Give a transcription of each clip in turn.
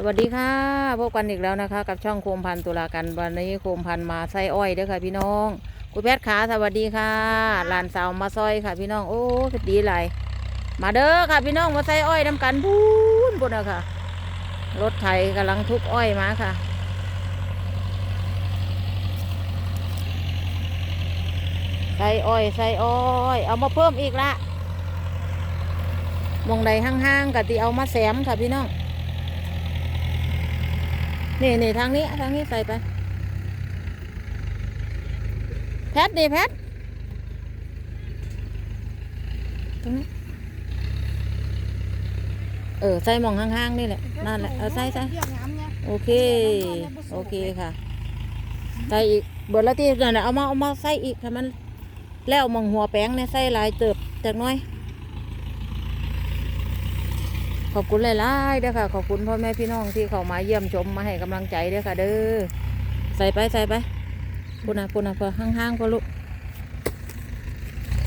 สวัสดีค่ะพบกันอีกแล้วนะคะ กับช่องโคมพันตุลากันวันนี้โคมพันมาไส้อ้อยเด้อค่ะพี่น้องคุณแพทย์ขาสวัสดีค่ะหลานสาวมาซอยค่ะพี่น้องโอ้ก็ดีหลยมาเด้อค่ะพี่น้องมาไส้อ้อยน้ำกันพูนบุญอะค่ะรถไถกำลังทุบอ้อยมาค่ะใส่อ้อยใส่อ้อยเอามาเพิ่มอีกละมองใดห้างๆกะติเอามาแซมค่ะพี่น้อง นี่นี่ทางนี้ทางนี้ใส่ไป แพทนี่แพทตรงนี้เออใส่หมองห้างๆนี่แหละนั่นแหละเออใส่ใส่โอเค โอเคค่ะใส่อีกเบิดละที่นั่นน่ะเอามาเอามาใส่อีกให้มันแล้วหมองหัวแป้งเนี่ยใส่หลายเติบจากหน้อย ขอบคุณหลายๆเด้อค่ะ ขอบคุณพ่อแม่พี่น้องที่เข้ามาเยี่ยมชมมาให้กำลังใจเด้อค่ะ เด้อใส่ไปใส่ไปปุ่นนะปุ่นนะพอห้างๆพอลูก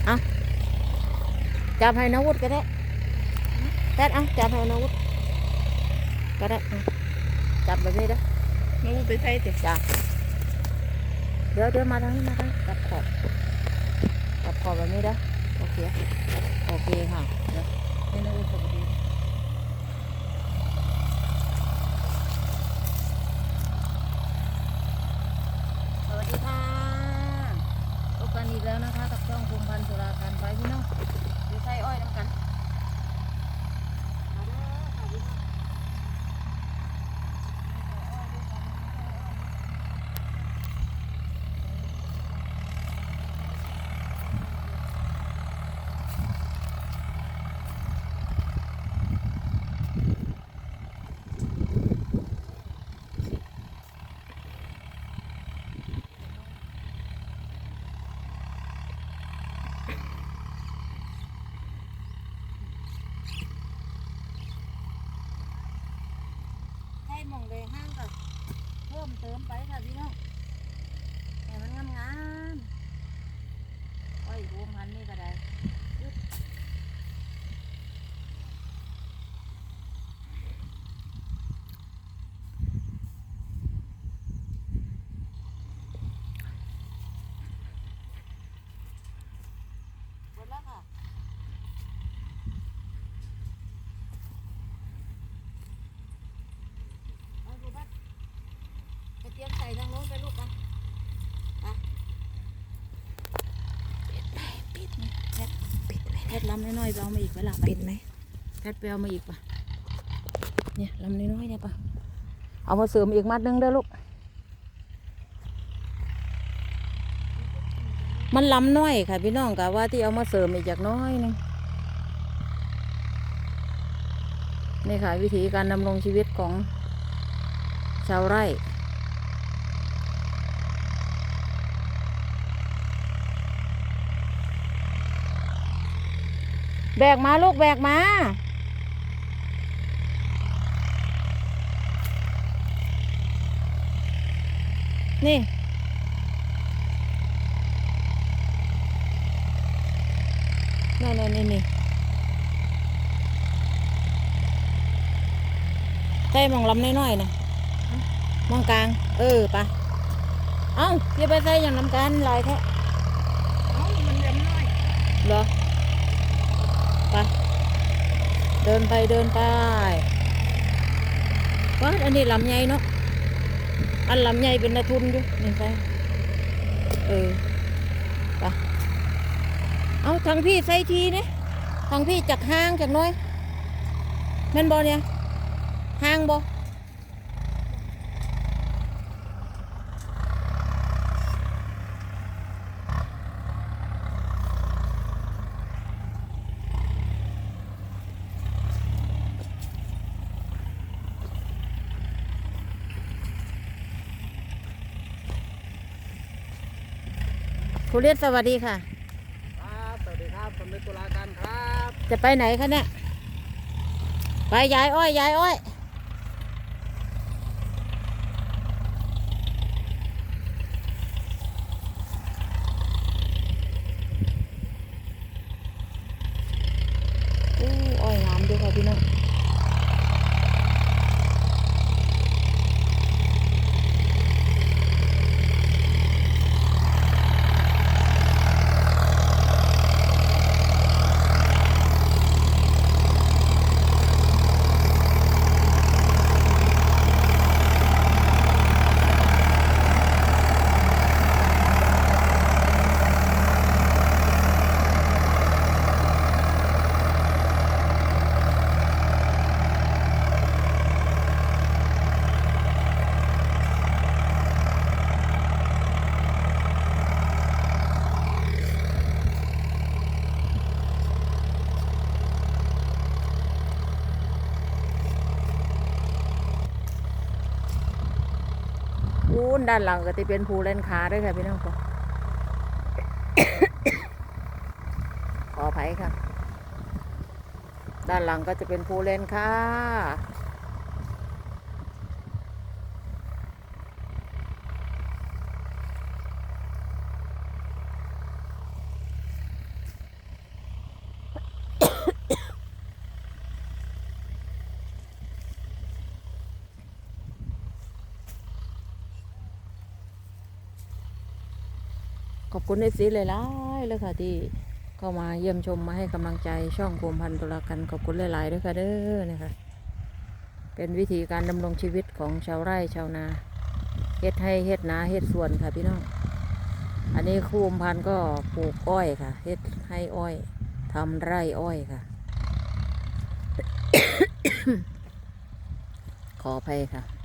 เอาจับให้นาวุฒก็ได้แป๊ดเอาจับให้นาวุฒก็ได้เอาจับแบบนี้เด้อน้องไปใส่เต็มจ้ะเดี๋ยวเดี๋ยวมาทางนี้มาทางนี้จับขอบจับขอบแบบนี้เด้อโอเคโอเคค่ะเดี๋ยวให้นาวุฒเข้าไปดู สวัสดีค่ะพบกันอีกแล้วนะคะ กับช่องภูมิพันธ์สุราการไปพี่น้องดูไส้อ้อยน้ำกันมาเด้อค่ะพี่น้องให้มองเลยห้างกับเพิ่มเติมไปค่ะพี่น้องให้มันงามงามอ้อยรวมพันนี่ก็ได้แล้วค่ะ เอาดูบัดไปเตรียมใส่ ทางโน้นไปลูกไปไปปิดไหมปิดไหมแพทปิดไหมแพทลำน้อยๆไปเอามาอีกเวลาปิดไหมแพทไปเอามาอีกปะเนี่ยลำน้อยๆเนี่ยปะเอามาเสริมอีกมัดหนึงเด้อลูก มันลำน้อยค่ะพี่น้องกะว่าที่เอามาเสริมอีกจากน้อยหนึงนี่ค่ะวิธีการดำรงชีวิตของชาวไร่ แบกมาลูกแบกมานี่นี่นี่นี่นี่ใส่หมองลำน้อยๆนะมองกลาง เออไปะเอ้าอย่าไปใส่อย่างน้ำกันหลายแท้เอ้ามันเล็มน้อย เหรอไป เดินไปเดินไปว้าอันนี้ลำไยเนาะอันลำไยเป็นนาทุนอยู่นี่ไปเออไปเอาทางพี่ใส่ทีเนี่ยทางพี่จากห้างจากน้อยแม่นบอเนี่ยห้างบอ ครูเลียนสวัสดีค่ะ ครับสวัสดีครับผมเป็นตุลาการครับ จะไปไหนคะเนี่ย ไปยายอ้อยยายอ้อย นด้านหลังก็จะเป็นภูเล่นขาด้วยค่ะพี่น้องค่ะขออภัยค่ะ ด้านหลังก็จะเป็นภูเล่นค่ะ ขอบคุณเอฟซีเลยล่ายๆเลยค่ะที่เข้ามาเยี่ยมชมมาให้กำลังใจช่องโคมพันตุลากันขอบคุณหลายๆด้วยค่ะเด้อนะคะเป็นวิธีการดำรงชีวิตของชาวไร่ชาวนาเฮ็ดให้เฮ็ดนาเฮ็ดสวนค่ะพี่น้อง อันนี้โคมพันธุ์ก็ปลูกอ้อยค่ะเฮ็ดให้อ้อยทำไร่อ้อยค่ะ ขออภัยค่ะ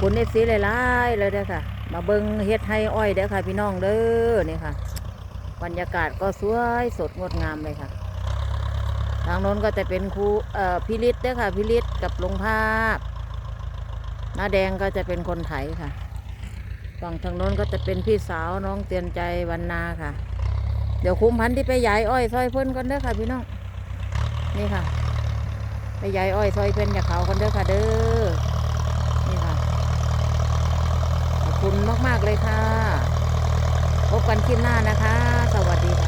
คุณเอฟซีหลายๆเลยเด้อค่ะ มาเบิงเฮ็ดให้อ้อยเด้อค่ะพี่น้องเด้อนี่ค่ะ บรรยากาศก็สวยสดงดงามเลยค่ะ ทางโน้นก็จะเป็นครูเอ่อพิริศเด้อค่ะพิริศกับลุงภาพน้าแดงก็จะเป็นคนไถค่ะฝั่งทางโน้นก็จะเป็นพี่สาวน้องเตือนใจวันนาค่ะ เดี๋ยวคุ้มพันธุ์ที่ไปย้ายอ้อยซอยเพิ่นก่อนเด้อค่ะ พี่น้องนี่ค่ะ ไปย้ายอ้อยซอยเพิ่นจากเขากันเด้อค่ะเด้อ คุณมาก ๆ เลยค่ะ พบกันคลิปหน้านะคะ สวัสดีค่ะ